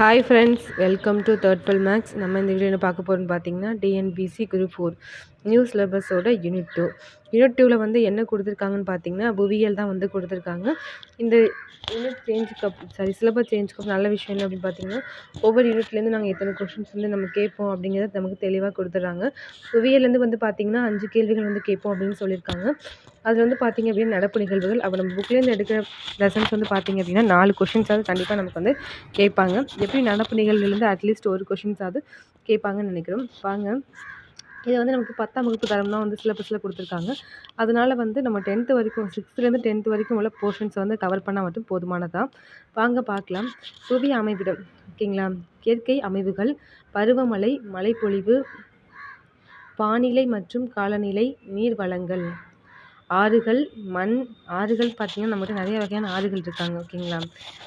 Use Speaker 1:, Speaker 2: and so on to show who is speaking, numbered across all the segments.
Speaker 1: Hi friends welcome to third dwell max நம்ம இந்த video என்ன பார்க்க போகிறோம்னு பார்த்தீங்கன்னா டிஎன்பிசி குரூப் ஃபோர் நியூ சிலபஸோட யூனிட் டூ யூனிட் டூவில் வந்து என்ன கொடுத்துருக்காங்கன்னு பார்த்தீங்கன்னா புவியியல் தான் வந்து கொடுத்துருக்காங்க. இந்த யூனிட் சேஞ்சுக்கு அப் சாரி சிலபஸ் சேஞ்சுக்கு நல்ல விஷயம் என்ன அப்படின்னு பார்த்தீங்கன்னா ஒவ்வொரு யூனிட்லேருந்து நாங்கள் எத்தனை கொஷின்ஸ் வந்து நம்ம கேட்போம் அப்படிங்கிறத நமக்கு தெளிவாக கொடுத்துட்றாங்க. புவியியலேருந்து வந்து பார்த்திங்கன்னா அஞ்சு கேள்விகள் வந்து கேட்போம் அப்படின்னு சொல்லியிருக்காங்க. அதில் வந்து பார்த்திங்க அப்படின்னா நடப்பு நிகழ்வுகள் அப்போ நம்ம புக்லேருந்து எடுக்கிற லெசன்ஸ் வந்து பார்த்திங்க அப்படின்னா நாலு கொஷின்ஸாவது கண்டிப்பாக நமக்கு வந்து கேட்பாங்க. எப்படி நடப்பு நிகழ்வுலேருந்து அட்லீஸ்ட் ஒரு கொஷின்ஸாவது கேட்பாங்கன்னு நினைக்கிறோம். வாங்க. இதை வந்து நமக்கு பத்தாம் வகுப்பு தரம் தான் வந்து சிலபஸில் கொடுத்துருக்காங்க. அதனால் வந்து நம்ம டென்த்து வரைக்கும் சிக்ஸ்த்துலேருந்து டென்த்து வரைக்கும் உள்ள போர்ஷன்ஸை வந்து கவர் பண்ணால் மட்டும் போதுமானதான் வாங்க பார்க்கலாம். புவி அமைவிடம் ஓகேங்களா? இயற்கை அமைவுகள் பருவமழை மழைப்பொழிவு வானிலை மற்றும் காலநிலை நீர் வளங்கள் ஆறுகள் மண் ஆறுகள் பார்த்திங்கன்னா நம்மகிட்ட நிறைய வகையான ஆறுகள் இருக்காங்க ஓகேங்களா?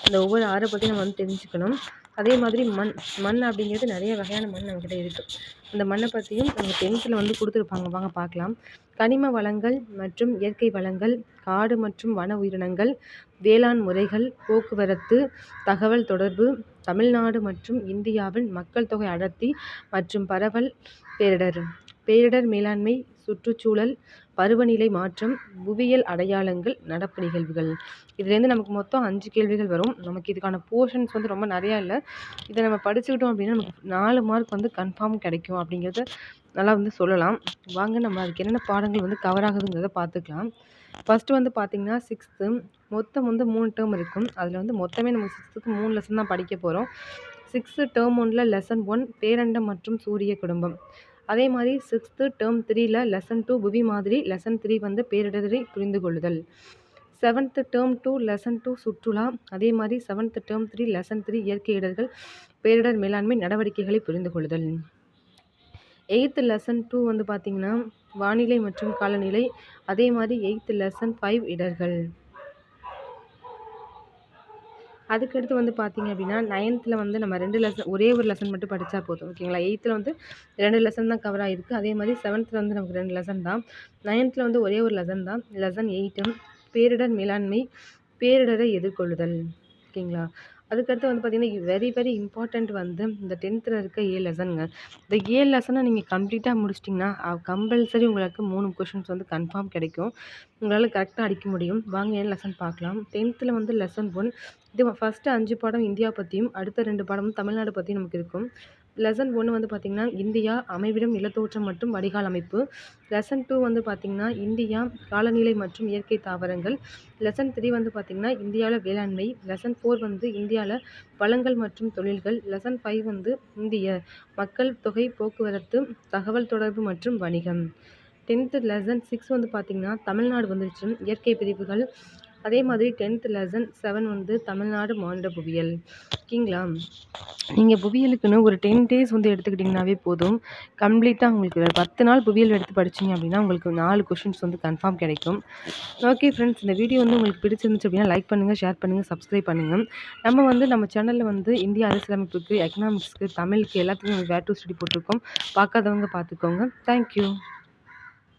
Speaker 1: அந்த ஒவ்வொரு ஆறை பற்றி நம்ம வந்து தெரிஞ்சுக்கணும். அதே மாதிரி மண் மண் அப்படிங்கிறது நிறைய வகையான மண் நம்மக்கிட்ட இருக்குது அந்த மண்ணை பற்றியும் நம்ம டென்த்தில் வந்து கொடுத்துருப்பாங்க. வாங்க பார்க்கலாம். கனிம வளங்கள் மற்றும் இயற்கை வளங்கள் காடு மற்றும் வன உயிரினங்கள் வேளாண் முறைகள் போக்குவரத்து தகவல் தொடர்பு தமிழ்நாடு மற்றும் இந்தியாவின் மக்கள் தொகை அடர்த்தி மற்றும் பரவல் பேரிடர் பேரிடர் மேலாண்மை சுற்றுச்சூழல் பருவநிலை மாற்றம் புவியியல் அடையாளங்கள் நடப்பு நிகழ்வுகள். இதுலேருந்து நமக்கு மொத்தம் அஞ்சு கேள்விகள் வரும். நமக்கு இதுக்கான போர்ஷன்ஸ் வந்து ரொம்ப நிறையா இல்லை. இதை நம்ம படிச்சுக்கிட்டோம் அப்படின்னா நமக்கு நாலு மார்க் வந்து கன்ஃபார்ம் கிடைக்கும் அப்படிங்கிறத நல்லா வந்து சொல்லலாம். வாங்க நம்ம அதுக்கு என்னென்ன பாடங்கள் வந்து கவர் ஆகுதுங்கிறத பார்த்துக்கலாம். ஃபஸ்ட்டு வந்து பார்த்திங்கன்னா சிக்ஸ்த்து மொத்தம் வந்து மூணு டேர்ம் இருக்கும். அதில் வந்து மொத்தமே நம்ம சிக்ஸ்த்துக்கு மூணு லெசன் தான் படிக்க போகிறோம் சிக்ஸ்த்து டேர்ம் ஒன்றில் லெசன் ஒன் பேரண்டம் மற்றும் சூரிய குடும்பம். அதே மாதிரி சிக்ஸ்த்து டேர்ம் த்ரீயில் லெசன் டூ புவி மாதிரி லெசன் த்ரீ வந்து பேரிடரை புரிந்து கொள்ளுதல் seventh term two lesson two சுற்றுலா அதே மாதிரி seventh term three lesson three இயற்கை இடர்கள் பேரிடர் மேலாண்மை நடவடிக்கைகளை புரிந்து கொள்ளுதல் எயித்து லெசன் டூ வந்து பார்த்திங்கன்னா வானிலை மற்றும் காலநிலை அதே மாதிரி எயித்து லெசன் ஃபைவ் இடர்கள். அதுக்கடுத்து வந்து பார்த்திங்க அப்படின்னா நைன்த்தில் வந்து நம்ம ரெண்டு லெசன் ஒரே ஒரு லெசன் மட்டும் படித்தா போதும் ஓகேங்களா எயித்தில் வந்து ரெண்டு லெசன் தான் கவர் ஆகிருக்கு அதே மாதிரி செவன்த்தில் வந்து நமக்கு ரெண்டு லெசன் தான். நைன்த்தில் வந்து ஒரே ஒரு லெசன் தான். லெசன் எயிட்டும் பேரிடர் மேலாண்மை பேரிடரை எதிர்கொள்ளுதல் ஓகேங்களா அதுக்கடுத்து வந்து பார்த்திங்கன்னா வெரி வெரி இம்பார்ட்டண்ட் வந்து இந்த டென்த்தில் இருக்க ஏழு லெசனுங்க இந்த ஏழு லெசனை நீங்கள் கம்ப்ளீட்டாக முடிச்சிட்டிங்கன்னா கம்பல்சரி உங்களுக்கு மூணு கொஷின்ஸ் வந்து கன்ஃபார்ம் கிடைக்கும். உங்களால் கரெக்டாக அடிக்க முடியும். வாங்க ஏழு லெசன் பார்க்கலாம். டென்த்தில் வந்து லெசன் ஒன் இது ஃபஸ்ட்டு அஞ்சு பாடம் இந்தியா பற்றியும் அடுத்த ரெண்டு பாடமும் தமிழ்நாடு பற்றியும் நமக்கு இருக்கும். லெசன் ஒன்று வந்து பார்த்திங்கன்னா இந்தியா அமைவிடம் நிலத்தோற்றம் மற்றும் வடிகால் அமைப்பு. லெசன் டூ வந்து பார்த்திங்கன்னா இந்தியா காலநிலை மற்றும் இயற்கை தாவரங்கள். லெசன் த்ரீ வந்து பார்த்திங்கன்னா இந்தியாவில் வேளாண்மை. லெசன் ஃபோர் வந்து இந்தியாவில் வளங்கள் மற்றும் தொழில்கள். லெசன் ஃபைவ் வந்து இந்திய மக்கள் தொகை போக்குவரத்து தகவல் தொடர்பு மற்றும் வணிகம். டென்த்து லெசன் சிக்ஸ் வந்து பார்த்திங்கன்னா தமிழ்நாடு வந்துருச்சு. இயற்கை பிரிவுகள் அதே மாதிரி டென்த் லெசன் செவன் வந்து தமிழ்நாடு மாநில புவியியல். ஓகேங்களா? நீங்கள் புவியியலுக்குன்னு ஒரு டென் டேஸ் வந்து எடுத்துக்கிட்டிங்கனாவே போதும். கம்ப்ளீட்டாக உங்களுக்கு பத்து நாள் புவியியல் எடுத்து படிச்சிங்க அப்படின்னா உங்களுக்கு நாலு கொஷின்ஸ் வந்து கன்ஃபார்ம் கிடைக்கும். ஓகே ஃப்ரெண்ட்ஸ் இந்த வீடியோ வந்து உங்களுக்கு பிடிச்சிருந்துச்சு அப்படின்னா லைக் பண்ணுங்கள் ஷேர் பண்ணுங்கள் சப்ஸ்கிரைப் பண்ணுங்கள் நம்ம வந்து நம்ம சேனலில் வந்து இந்திய அரசியலமைப்புக்கு எக்கனாமிக்ஸ்க்கு தமிழுக்கு எல்லாத்துக்கும் வேர் டு ஸ்டடி போட்டிருக்கோம். பார்க்காதவங்க பார்த்துக்கோங்க. தேங்க்யூ